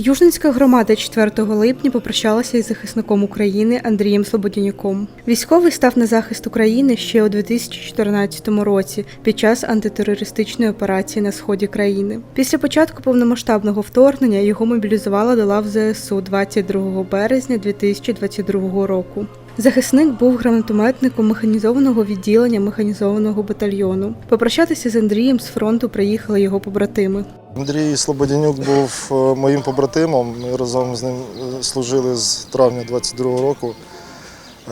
Южницька громада 4 липня попрощалася із захисником України Андрієм Слободянюком. Військовий став на захист України ще у 2014 році під час антитерористичної операції на сході країни. Після початку повномасштабного вторгнення його мобілізувала до лав ЗСУ 22 березня 2022 року. Захисник був гранатометником механізованого відділення механізованого батальйону. Попрощатися з Андрієм з фронту приїхали його побратими. Андрій Слободянюк був е, моїм побратимом. Ми разом з ним е, служили з травня 22-го року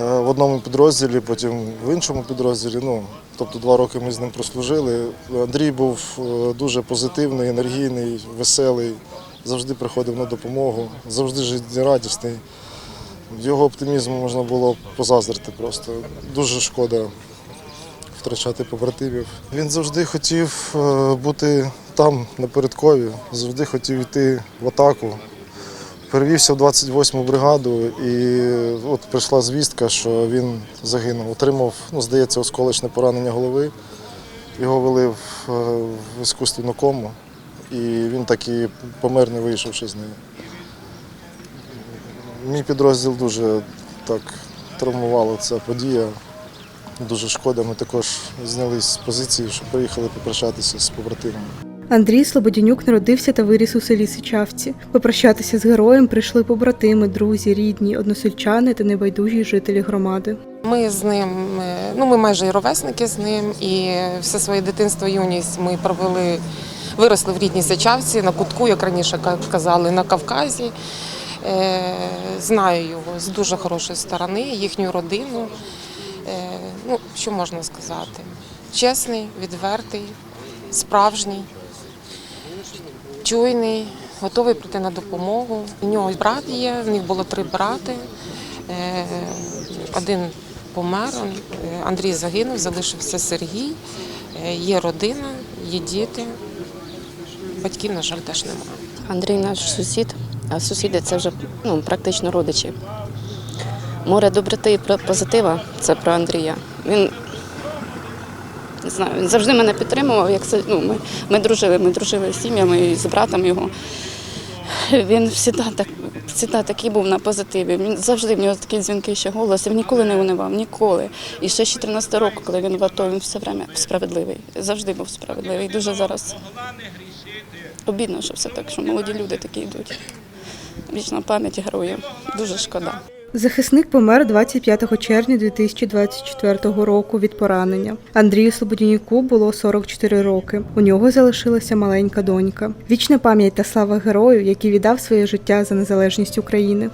е, в одному підрозділі, потім в іншому підрозділі. Ну, тобто два роки ми з ним прослужили. Андрій був дуже позитивний, енергійний, веселий, завжди приходив на допомогу, завжди життєрадісний. Його оптимізму можна було позаздрити просто. Дуже шкода втрачати побратимів. Він завжди хотів е, бути там, на передкові, завжди хотів йти в атаку. Перевівся в 28-му бригаду і от прийшла звістка, що він загинув. Отримав, ну, здається, осколочне поранення голови. Його вели в, е, іскусственну кому, і він так і помер, не вийшовши з неї. Мій підрозділ дуже так травмувала ця подія. Дуже шкода, ми також знялись з позиції, що приїхали попрощатися з побратимами. Андрій Слободянюк народився та виріс у селі Сичавці. Попрощатися з героєм прийшли побратими, друзі, рідні, односельчани та небайдужі жителі громади. Ми з ним, е, ну ми майже і ровесники з ним, і все своє дитинство, юність ми провели, виросли в рідній Сичавці, на кутку, як раніше ка- казали, на Кавказі. Знаю його з дуже хорошої сторони, їхню родину. Е, Ну, що можна сказати? Чесний, відвертий, справжній, чуйний, готовий прийти на допомогу. У нього брат є, в них було три брати. Е, Один помер, е, Андрій загинув, залишився Сергій. Є родина, є діти. Батьків, на жаль, теж немає. Андрій наш сусід, а сусіди це вже ну, практично родичі. Море доброти і позитива це про Андрія. Він не знаю, він завжди мене підтримував. Як ну, ми, ми дружили, ми дружили з сім'ями і з братом його. Він завжди, так, такий був на позитиві. Він завжди в нього такий дзвінкий ще голос. Він ніколи не унивав, ніколи. І ще з 14 року, коли він в АТО, він все время справедливий. Завжди був справедливий. Дуже зараз обідно, що все так, що молоді люди такі йдуть. Вічна пам'ять героїв. Дуже шкода. Захисник помер 25 червня 2024 року від поранення. Андрію Слободінюку було 44 роки. У нього залишилася маленька донька. Вічна пам'ять та слава герою, який віддав своє життя за незалежність України.